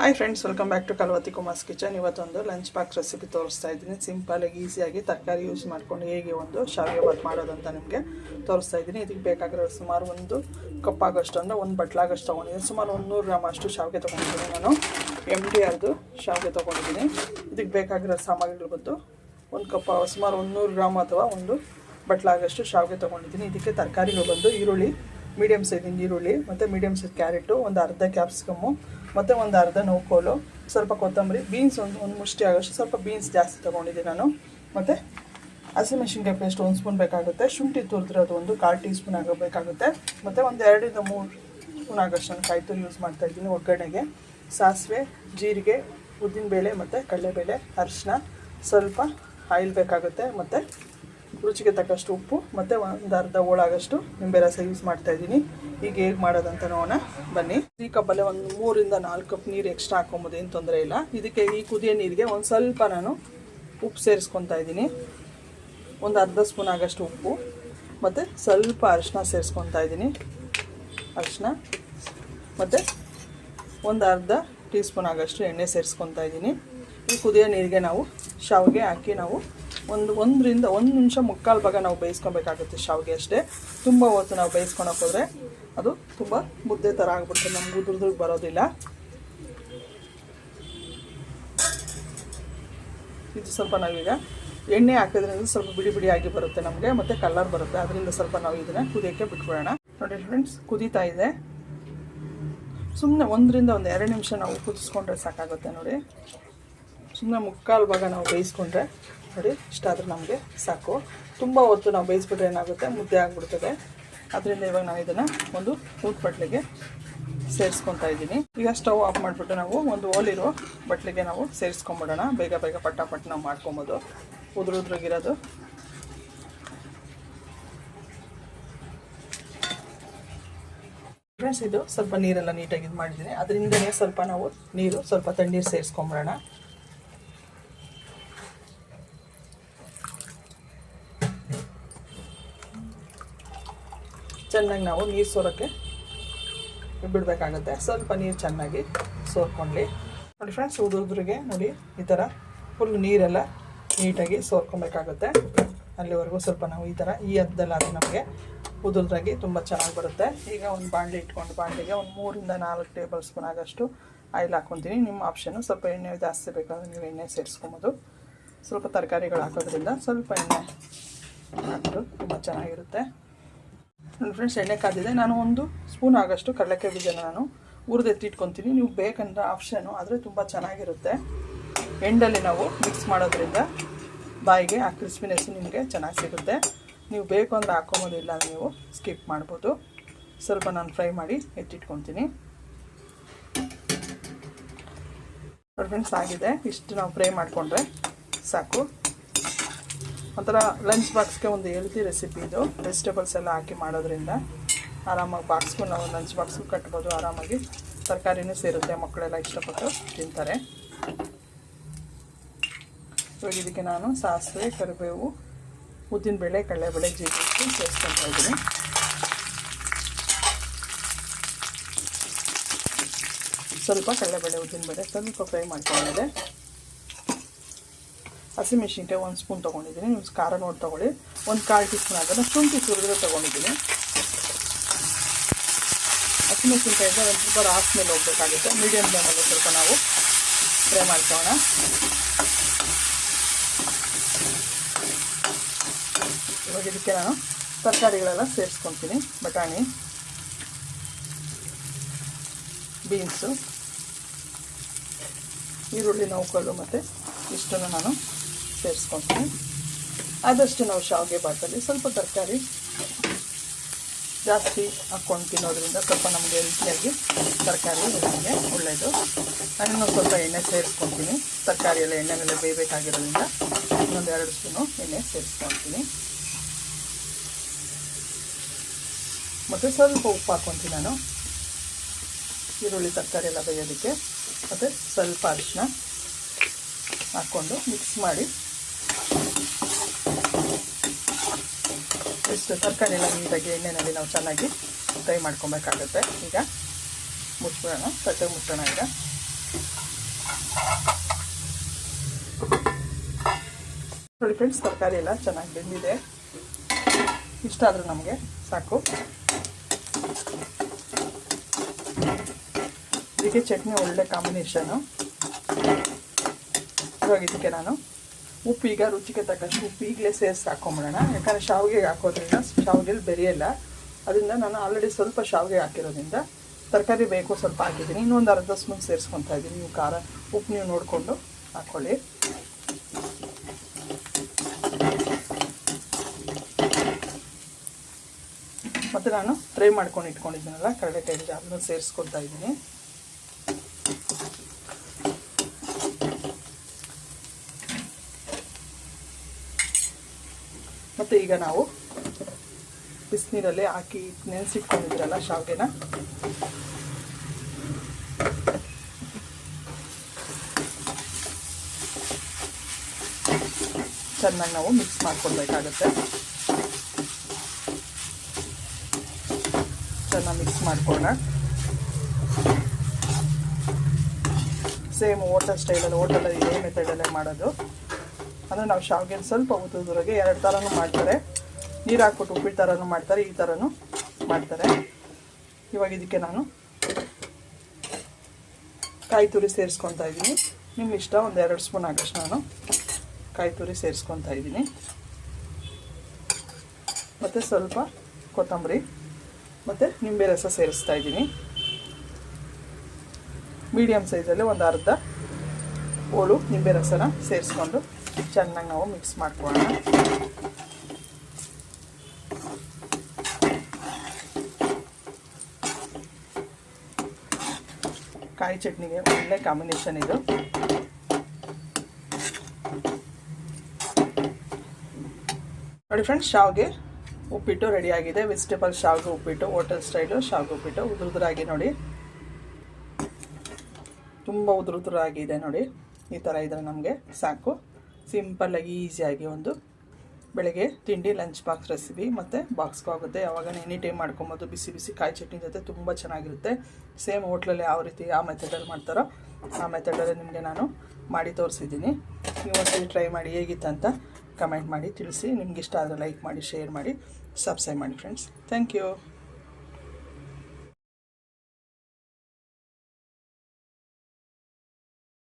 Hi friends welcome back to Kalvathi Kumar's kitchen ಇವತ್ತೊಂದು lunch box recipe ತೋರಿಸ್ತಾ ಇದ್ದೀನಿ. ಸಿಂಪಲಾಗಿ ಈಸಿಯಾಗಿ ತರಕಾರಿ ಯೂಸ್ ಮಾಡ್ಕೊಂಡು ಹೇಗೆ ಒಂದು ಶಾವಿಗೆ ಬಾತ್ ಮಾಡೋದು ಅಂತ ನಿಮಗೆ ತೋರಿಸ್ತಾ ಇದ್ದೀನಿ. ಇದಕ್ಕೆ ಬೇಕಾಗಿರೋ ಸುಮಾರು ಒಂದು ಕಪ್ಪಾಗೋಷ್ಟು ಅಂದರೆ ಒಂದು ಬಟ್ಲಾಗಷ್ಟು ತೊಗೊಂಡಿದ್ದೀನಿ. ಸುಮಾರು ಒಂದು ನೂರು ಗ್ರಾಮ್ ಅಷ್ಟು ಶಾವಿಗೆ ತೊಗೊಂಡಿದ್ದೀನಿ ನಾನು. ಎಂ ಡಿ ಆರ್ದು ಶಾವಿಗೆ ತೊಗೊಂಡಿದ್ದೀನಿ. ಇದಕ್ಕೆ ಬೇಕಾಗಿರೋ ಸಾಮಗ್ರಿಗಳು ಬಂದು ಒಂದು ಕಪ್ಪ ಸುಮಾರು ಒಂದು ನೂರು ಗ್ರಾಮ್ ಅಥವಾ ಒಂದು ಬಟ್ಲಾಗಷ್ಟು ಶಾವಿಗೆ ತೊಗೊಂಡಿದ್ದೀನಿ. ಇದಕ್ಕೆ ತರಕಾರಿಗಳು ಬಂದು ಈರುಳ್ಳಿ ಮೀಡಿಯಮ್ ಸೈಜಿಂದು ಈರುಳ್ಳಿ, ಮತ್ತು ಮೀಡಿಯಮ್ ಸೈಜ್ ಕ್ಯಾರೆಟು ಒಂದು ಅರ್ಧ ಕ್ಯಾಪ್ಸಿಕಮ್ಮು ಮತ್ತು ಒಂದು ಅರ್ಧ ನೋಕೋಲು ಸ್ವಲ್ಪ ಕೊತ್ತಂಬರಿ ಬೀನ್ಸ್ ಒಂದು ಒಂದು ಮುಷ್ಟಿ ಆಗೋಷ್ಟು ಸ್ವಲ್ಪ ಬೀನ್ಸ್ ಜಾಸ್ತಿ ತೊಗೊಂಡಿದ್ದೀನಿ ನಾನು. ಮತ್ತು ಹಸಿಮೆಣಸಿನ್ಕಾಯಿ ಪೇಸ್ಟ್ ಒಂದು ಸ್ಪೂನ್ ಬೇಕಾಗುತ್ತೆ. ಶುಂಠಿ ತುರಿದಿರೋದು ಒಂದು ಕಾಲು ಟೀ ಸ್ಪೂನ್ ಆಗಬೇಕಾಗುತ್ತೆ. ಮತ್ತು ಒಂದು ಎರಡರಿಂದ ಮೂರು ಸ್ಪೂನ್ ಆಗೋಷ್ಟು ನಾನು ಕಾಯಿ ತುರಿ ಯೂಸ್ ಮಾಡ್ತಾಯಿದ್ದೀನಿ ಒಗ್ಗರಣೆಗೆ. ಸಾಸಿವೆ, ಜೀರಿಗೆ, ಉದ್ದಿನಬೇಳೆ ಮತ್ತು ಕಡಲೆಬೇಳೆ ಅರಿಶಿನ ಸ್ವಲ್ಪ ಆಯಿಲ್ ಬೇಕಾಗುತ್ತೆ. ಮತ್ತು ರುಚಿಗೆ ತಕ್ಕಷ್ಟು ಉಪ್ಪು, ಮತ್ತು ಒಂದು ಅರ್ಧ ಹೋಳಾಗಷ್ಟು ನಿಂಬೆ ರಸ ಯೂಸ್ ಮಾಡ್ತಾ ಇದ್ದೀನಿ. ಈಗ ಹೇಗೆ ಮಾಡೋದಂತ ನೋಡೋಣ. ಬನ್ನಿ. ಈ ಕಪ್ಪಲ್ಲೇ ಒಂದು ಮೂರಿಂದ ನಾಲ್ಕು ಕಪ್ ನೀರು ಎಕ್ಸ್ಟ್ರಾ ಹಾಕೊಂಬೋದು ಏನು ತೊಂದರೆ ಇಲ್ಲ. ಇದಕ್ಕೆ ಈ ಕುದಿಯೋ ನೀರಿಗೆ ಒಂದು ಸ್ವಲ್ಪ ನಾನು ಉಪ್ಪು ಸೇರಿಸ್ಕೊತಾ ಇದ್ದೀನಿ. ಒಂದು ಅರ್ಧ ಸ್ಪೂನ್ ಆಗಷ್ಟು ಉಪ್ಪು, ಮತ್ತು ಸ್ವಲ್ಪ ಅರಿಶಿನ ಸೇರಿಸ್ಕೊತಾ ಇದ್ದೀನಿ. ಅರಿಶಿನ, ಮತ್ತು ಒಂದು ಅರ್ಧ ಟೀ ಸ್ಪೂನ್ ಆಗಷ್ಟು ಎಣ್ಣೆ ಸೇರಿಸ್ಕೊತಾ ಇದ್ದೀನಿ. ಈ ಕುದಿಯೋ ನೀರಿಗೆ ನಾವು ಶಾವಿಗೆ ಹಾಕಿ ನಾವು ಒಂದು ಒಂದರಿಂದ ಒಂದು ನಿಮಿಷ ಮುಕ್ಕಾಲು ಭಾಗ ನಾವು ಬೇಯಿಸ್ಕೊಬೇಕಾಗುತ್ತೆ ಶಾವಿಗೆ ಅಷ್ಟೇ. ತುಂಬ ಹೊತ್ತು ನಾವು ಬೇಯಿಸ್ಕೊಳಕ್ಕೆ ಹೋದರೆ ಅದು ತುಂಬ ಮುದ್ದೆ ಥರ ಆಗ್ಬಿಡ್ತದೆ ನಮ್ಗೆ ಉದುರ್ದ್ರಿಗೆ ಬರೋದಿಲ್ಲ. ಇದು ಸ್ವಲ್ಪ ನಾವೀಗ ಎಣ್ಣೆ ಹಾಕೋದ್ರಿಂದ ಸ್ವಲ್ಪ ಬಿಡಿ ಬಿಡಿಯಾಗಿ ಬರುತ್ತೆ ನಮಗೆ, ಮತ್ತು ಕಲರ್ ಬರುತ್ತೆ. ಅದರಿಂದ ಸ್ವಲ್ಪ ನಾವು ಇದನ್ನು ಕುದಿಯೋಕ್ಕೆ ಬಿಟ್ಬಿಡೋಣ. ನೋಡಿ ಫ್ರೆಂಡ್ಸ್ ಕುದೀತಾ ಇದೆ. ಸುಮ್ಮನೆ ಒಂದರಿಂದ ಒಂದು ಎರಡು ನಿಮಿಷ ನಾವು ಕುದಿಸ್ಕೊಂಡ್ರೆ ಸಾಕಾಗುತ್ತೆ ನೋಡಿ. ಸುಮ್ಮನೆ ಮುಕ್ಕಾಲು ಭಾಗ ನಾವು ಬೇಯಿಸ್ಕೊಂಡ್ರೆ ನೋಡಿ ಇಷ್ಟಾದರೂ ನಮಗೆ ಸಾಕು. ತುಂಬ ಹೊತ್ತು ನಾವು ಬೇಯಿಸ್ಬಿಟ್ರೆ ಏನಾಗುತ್ತೆ? ಮುದ್ದೆ ಆಗಿಬಿಡ್ತದೆ. ಅದರಿಂದ ಇವಾಗ ನಾವು ಇದನ್ನು ಒಂದು ಊಟ ಬಟ್ಲಿಗೆ ಸೇರಿಸ್ಕೊತಾ ಇದ್ದೀನಿ. ಈಗ ಸ್ಟವ್ ಆಫ್ ಮಾಡಿಬಿಟ್ಟು ನಾವು ಒಂದು ಓಲಿರೋ ಬಟ್ಲಿಗೆ ನಾವು ಸೇರಿಸ್ಕೊಂಬಿಡೋಣ. ಬೇಗ ಬೇಗ ಪಟ್ಟ ಪಟ್ಟ ನಾವು ಮಾಡ್ಕೊಬೋದು. ಉದುರು ಉದ್ರಾಗಿರೋದು. ಫ್ರೆಂಡ್ಸ್ ಇದು ಸ್ವಲ್ಪ ನೀರೆಲ್ಲ ನೀಟಾಗಿ ಇದು ಮಾಡಿದ್ದೀನಿ. ಅದರಿಂದನೇ ಸ್ವಲ್ಪ ನಾವು ನೀರು, ಸ್ವಲ್ಪ ತಣ್ಣೀರು ಸೇರಿಸ್ಕೊಂಬಿಡೋಣ. ಚೆನ್ನಾಗಿ ನಾವು ನೀರು ಸೋರೋಕ್ಕೆ ಬಿಡಬೇಕಾಗುತ್ತೆ. ಸ್ವಲ್ಪ ನೀರು ಚೆನ್ನಾಗಿ ಸೋರ್ಕೊಳ್ಳಿ ನೋಡಿ ಫ್ರೆಂಡ್ಸ್ ಉದುದ್ರಿಗೆ ನೋಡಿ ಈ ಥರ ಫುಲ್ ನೀರೆಲ್ಲ ನೀಟಾಗಿ ಸೋರ್ಕೊಬೇಕಾಗುತ್ತೆ. ಅಲ್ಲಿವರೆಗೂ ಸ್ವಲ್ಪ ನಾವು ಈ ಥರ ಈ ಹದ್ದಲ್ಲಾದರೆ ನಮಗೆ ಉದುರ್ದಾಗಿ ತುಂಬ ಚೆನ್ನಾಗಿ ಬರುತ್ತೆ. ಈಗ ಒಂದು ಬಾಣಲಿ ಇಟ್ಕೊಂಡು ಬಾಣಲಿಗೆ ಒಂದು ಮೂರಿಂದ ನಾಲ್ಕು ಟೇಬಲ್ ಸ್ಪೂನ್ ಆಗೋಷ್ಟು ಆಯಿಲ್ ಹಾಕ್ಕೊತೀನಿ ನಿಮ್ಮ ಆಪ್ಷನ್ನು ಸ್ವಲ್ಪ ಎಣ್ಣೆ ಜಾಸ್ತಿ ಬೇಕಾದ್ರೆ ನೀವು ಎಣ್ಣೆ ಸೇರಿಸ್ಕೊಬೋದು. ಸ್ವಲ್ಪ ತರಕಾರಿಗಳು ಹಾಕೋದ್ರಿಂದ ಸ್ವಲ್ಪ ಎಣ್ಣೆ ಹಾಕೋದು ತುಂಬ ಚೆನ್ನಾಗಿರುತ್ತೆ. ನನ್ನ ಫ್ರೆಂಡ್ಸ್ ಎಣ್ಣೆ ಕಾದಿದೆ. ನಾನು ಒಂದು ಸ್ಪೂನ್ ಆಗೋಷ್ಟು ಕಡಲೆಕಾಯಿ ಬೀಜನ ನಾನು ಹುರಿದೆತ್ತಿಟ್ಕೊತೀನಿ ನೀವು ಬೇಕಂದ್ರೆ ಆಪ್ಷನು ಆದರೆ ತುಂಬ ಚೆನ್ನಾಗಿರುತ್ತೆ. ಎಂಡಲ್ಲಿ ನಾವು ಮಿಕ್ಸ್ ಮಾಡೋದ್ರಿಂದ ಬಾಯಿಗೆ ಆ ಕ್ರಿಸ್ಪಿನೆಸ್ಸು ನಿಮಗೆ ಚೆನ್ನಾಗಿ ಸಿಗುತ್ತೆ. ನೀವು ಬೇಕು ಅಂದರೆ ಹಾಕೊಬೋದಿಲ್ಲ ನೀವು ಸ್ಕಿಪ್ ಮಾಡ್ಬೋದು. ಸ್ವಲ್ಪ ನಾನು ಫ್ರೈ ಮಾಡಿ ಎತ್ತಿಟ್ಕೊತೀನಿ. ಫ್ರೆಂಡ್ಸ್ ಆಗಿದೆ. ಇಷ್ಟು ನಾವು ಫ್ರೈ ಮಾಡಿಕೊಂಡ್ರೆ ಸಾಕು. ಒಂಥರ ಲಂಚ್ ಬಾಕ್ಸ್ಗೆ ಒಂದು ಹೆಲ್ತಿ ರೆಸಿಪಿ ಇದು. ವೆಜಿಟೇಬಲ್ಸ್ ಎಲ್ಲ ಹಾಕಿ ಮಾಡೋದ್ರಿಂದ ಆರಾಮಾಗಿ ಬಾಕ್ಸ್ಗೂ ನಾವು ಲಂಚ್ ಬಾಕ್ಸ್ಗೂ ಕಟ್ಬೋದು, ಆರಾಮಾಗಿ. ತರಕಾರಿನೂ ಸೇರುತ್ತೆ, ಮಕ್ಕಳೆಲ್ಲ ಇಷ್ಟಪಟ್ಟು ತಿಂತಾರೆ. ಇವಾಗ ಇದಕ್ಕೆ ನಾನು ಸಾಸಿವೆ, ಕರಿಬೇವು ಉದ್ದಿನಬೇಳೆ ಕಡಲೆಬೇಳೆ, ಜೀರಿಗೆ ಸೇರಿಸ್ಕೊತಾ ಇದ್ದೀನಿ. ಸ್ವಲ್ಪ ಕಡಲೆಬೇಳೆ ಉದ್ದಿನಬೇಳೆ ಸ್ವಲ್ಪ ಫ್ರೈ ಮಾಡ್ಕೊಂಡಿದೆ ಹಸಿಮೆಣ್ಸಿನ್ಕಾಯಿ ಒಂದು ಸ್ಪೂನ್ ತೊಗೊಂಡಿದ್ದೀನಿ. ನೀವು ಖಾರ ನೋಡಿ ತೊಗೊಳ್ಳಿ. ಒಂದು ಕಾಲು ಟೀ ಸ್ಪೂನ್ ಆಗೋಣ ಶುಂಠಿ ಸುರಿದ್ರೆ ತೊಗೊಂಡಿದ್ದೀನಿ. ಹಸಿಮೆಣ್ಸಿನ್ಕಾಯಿಂದ ಒಂದು ಸ್ವಲ್ಪ ರಾಸ್ ಮೇಲೆ ಹೋಗಬೇಕಾಗುತ್ತೆ. ಮೀಡಿಯಮ್ ಫ್ಲೇಮಲ್ಲಿ ಸ್ವಲ್ಪ ನಾವು ಫ್ರೈ ಮಾಡ್ಕೋಣ ಇವಾಗ ಇದಕ್ಕೆ ನಾನು ತರಕಾರಿಗಳೆಲ್ಲ ಸೇರಿಸ್ಕೊತೀನಿ. ಬಟಾಣಿ, ಬೀನ್ಸು, ಈರುಳ್ಳಿ ನೌಕಲು ಮತ್ತು ಇಷ್ಟನ್ನು ನಾನು ಸೇರಿಸ್ಕೊತೀನಿ ಆದಷ್ಟು ನಾವು ಶಾವಿಗೆ ಬಾತಲ್ಲಿ ಸ್ವಲ್ಪ ತರಕಾರಿ ಜಾಸ್ತಿ ಹಾಕ್ಕೊಂಡು ತಿನ್ನೋದ್ರಿಂದ ಸ್ವಲ್ಪ ನಮಗೆ ಹೆಲ್ತಿಯಾಗಿ ತರಕಾರಿ ನಮಗೆ ಒಳ್ಳೆಯದು. ನಾನು ಸ್ವಲ್ಪ ಎಣ್ಣೆ ಸೇರಿಸ್ಕೊತೀನಿ. ತರಕಾರಿ ಎಲ್ಲ ಮೇಲೆ ಬೇಯಬೇಕಾಗಿರೋದ್ರಿಂದ ಇನ್ನೊಂದು ಎರಡು ಸ್ಪೂನು ಎಣ್ಣೆ ಸೇರಿಸ್ಕೊತೀನಿ. ಮತ್ತು ಸ್ವಲ್ಪ ಉಪ್ಪು ಹಾಕ್ಕೊತೀನಿ ನಾನು. ಈರುಳ್ಳಿ, ತರಕಾರಿ ಎಲ್ಲ ಬೇಯೋದಕ್ಕೆ. ಮತ್ತು ಸ್ವಲ್ಪ ಅರಿಶಿನ ಹಾಕ್ಕೊಂಡು ಮಿಕ್ಸ್ ಮಾಡಿ ಇಷ್ಟು ತರಕಾರಿ ಎಲ್ಲ ನೀಟಾಗಿ ಎಣ್ಣೆಯಲ್ಲಿ ನಾವು ಚೆನ್ನಾಗಿ ಫ್ರೈ ಮಾಡ್ಕೊಬೇಕಾಗುತ್ತೆ. ಈಗ ಮುಚ್ಬಿಡೋಣ ತಟ್ಟೆ ಮುಚ್ಚೋಣ ಈಗ. ನೋಡಿ ಫ್ರೆಂಡ್ಸ್ ತರಕಾರಿ ಎಲ್ಲ ಚೆನ್ನಾಗಿ ಬೆಂದಿದೆ. ಇಷ್ಟ ಆದರೂ ನಮಗೆ ಸಾಕು. ಇದಕ್ಕೆ ಚಟ್ನಿ ಒಳ್ಳೆ ಕಾಂಬಿನೇಷನು ಇವಾಗ ಇದಕ್ಕೆ ನಾನು ಉಪ್ಪು ಈಗ ರುಚಿಗೆ ತಕ್ಕಷ್ಟು ಉಪ್ಪು ಈಗಲೇ ಸೇರಿಸಿ ಹಾಕೊಂಬಿಡೋಣ. ಯಾಕಂದರೆ ಶಾವಿಗೆ ಹಾಕೋದ್ರಿಂದ ಶಾವಿಗೆಲಿ ಬೆರೆಯಲ್ಲ. ಅದರಿಂದ ನಾನು ಆಲ್ರೆಡಿ ಸ್ವಲ್ಪ ಶಾವಿಗೆ ಹಾಕಿರೋದ್ರಿಂದ ತರಕಾರಿ ಬೇಕು ಸ್ವಲ್ಪ ಹಾಕಿದ್ದೀನಿ. ಇನ್ನೊಂದು ಅರ್ಧ ಸ್ಪೂನ್ ಸೇರಿಸ್ಕೊತಾ ಇದ್ದೀನಿ. ನೀವು ಖಾರ ಉಪ್ಪು ನೀವು ನೋಡಿಕೊಂಡು ಹಾಕ್ಕೊಳ್ಳಿ ಮತ್ತು ನಾನು ಫ್ರೈ ಮಾಡ್ಕೊಂಡು ಇಟ್ಕೊಂಡಿದ್ದೀನಲ್ಲ, ಕಡಲೆಕಾಯಿ ಅದನ್ನು ಸೇರಿಸ್ಕೊತಾ ಇದ್ದೀನಿ. ಮತ್ತು ಈಗ ನಾವು ಬಿಸಿನೀರಲ್ಲಿ ಹಾಕಿ ನೆನೆಸಿಟ್ಕೊಂಡಿದ್ದೀರಲ್ಲ ಶಾವಿಗೆನ? ಚೆನ್ನಾಗಿ ನಾವು ಮಿಕ್ಸ್ ಮಾಡ್ಕೊಳ್ಬೇಕಾಗತ್ತೆ. ಚೆನ್ನಾಗಿ ಮಿಕ್ಸ್ ಮಾಡ್ಕೊಳ್ಳೋಣ. ಸೇಮ್ ಓಟಲ್ ಸ್ಟೈಲಲ್ಲಿ ಹೋಟೆಲಲ್ಲಿ ಇದೇ ಮೆಥಡಲ್ಲೇ ಮಾಡೋದು. ಅಂದರೆ ನಾವು ಶಾವಿಗೆ ಸ್ವಲ್ಪ ಉತ್ತದ್ರಾಗೆ ಎರಡು ಥರನೂ ಮಾಡ್ತಾರೆ. ನೀರು ಹಾಕ್ಬಿಟ್ಟು ಉಪ್ಪಿಟ್ಟು ಥರನೂ ಮಾಡ್ತಾರೆ, ಈ ಥರನೂ ಮಾಡ್ತಾರೆ. ಇವಾಗ ಇದಕ್ಕೆ ನಾನು ಕಾಯಿ ತುರಿ ಸೇರಿಸ್ಕೊತಾ ಇದ್ದೀನಿ. ನಿಮ್ಮ ಇಷ್ಟ, ಒಂದು ಎರಡು ಸ್ಪೂನ್ ಆಗಷ್ಟು ನಾನು ಕಾಯಿ ತುರಿ ಸೇರಿಸ್ಕೊತಾ ಇದ್ದೀನಿ. ಮತ್ತು ಸ್ವಲ್ಪ ಕೊತ್ತಂಬರಿ, ಮತ್ತು ನಿಂಬೆ ರಸ ಸೇರಿಸ್ತಾ ಇದ್ದೀನಿ. ಮೀಡಿಯಮ್ ಸೈಜಲ್ಲಿ ಒಂದು ಅರ್ಧ ಹೋಳು, ನಿಂಬೆ ರಸನ ಸೇರಿಸ್ಕೊಂಡು ಚೆನ್ನಾಗಿ ನಾವು ಮಿಕ್ಸ್ ಮಾಡ್ಕೊಳ್ಳೋಣ. ಕಾಯಿ ಚಟ್ನಿಗೆ ಒಳ್ಳೆ ಕಾಂಬಿನೇಷನ್ ಇದು. ನೋಡಿ ಫ್ರೆಂಡ್ಸ್ ಶಾವ್ಗೆ ಉಪ್ಪಿಟ್ಟು ರೆಡಿಯಾಗಿದೆ ವೆಜಿಟೇಬಲ್ ಶಾವ್ಗೆ ಉಪ್ಪಿಟ್ಟು ಹೋಟೆಲ್ ಸ್ಟೈಲು ಶಾವ್ಗೆ ಉಪ್ಪಿಟ್ಟು ಉದುರುದ್ರಾಗಿ ನೋಡಿ. ತುಂಬ ಉದುರುದುರಾಗಿದೆ ನೋಡಿ. ಈ ಥರ ಇದ್ರೆ ನಮಗೆ ಸಾಕು. ಸಿಂಪಲ್ಲಾಗಿ ಈಸಿಯಾಗಿ ಒಂದು ಬೆಳಗ್ಗೆ ತಿಂಡಿ ಲಂಚ್ ಬಾಕ್ಸ್ ರೆಸಿಪಿ ಮತ್ತು ಬಾಕ್ಸ್ಗೂ ಆಗುತ್ತೆ. ಯಾವಾಗ ಎನಿ ಟೈಮ್ ಮಾಡ್ಕೊಬೋದು. ಬಿಸಿ ಬಿಸಿ ಕಾಯಿ ಚಟ್ನಿ ಜೊತೆ ತುಂಬ ಚೆನ್ನಾಗಿರುತ್ತೆ. ಸೇಮ್ ಹೋಟ್ಲಲ್ಲಿ ಯಾವ ರೀತಿ ಯಾವ ಮೆಥಡಲ್ಲಿ ಮಾಡ್ತಾರೋ ಆ ಮೆಥಡಲ್ಲಿ ನಿಮಗೆ ನಾನು ಮಾಡಿ ತೋರಿಸಿದ್ದೀನಿ. ನೀವು ಒಂದ್ಸರಿ ಟ್ರೈ ಮಾಡಿ ಹೇಗಿತ್ತು ಅಂತ ಕಮೆಂಟ್ ಮಾಡಿ ತಿಳಿಸಿ. ನಿಮ್ಗೆ ಇಷ್ಟ ಆದರೆ ಲೈಕ್ ಮಾಡಿ ಶೇರ್ ಮಾಡಿ ಸಬ್ಸ್ಕ್ರೈಬ್ ಮಾಡಿ ಫ್ರೆಂಡ್ಸ್ ಥ್ಯಾಂಕ್ ಯು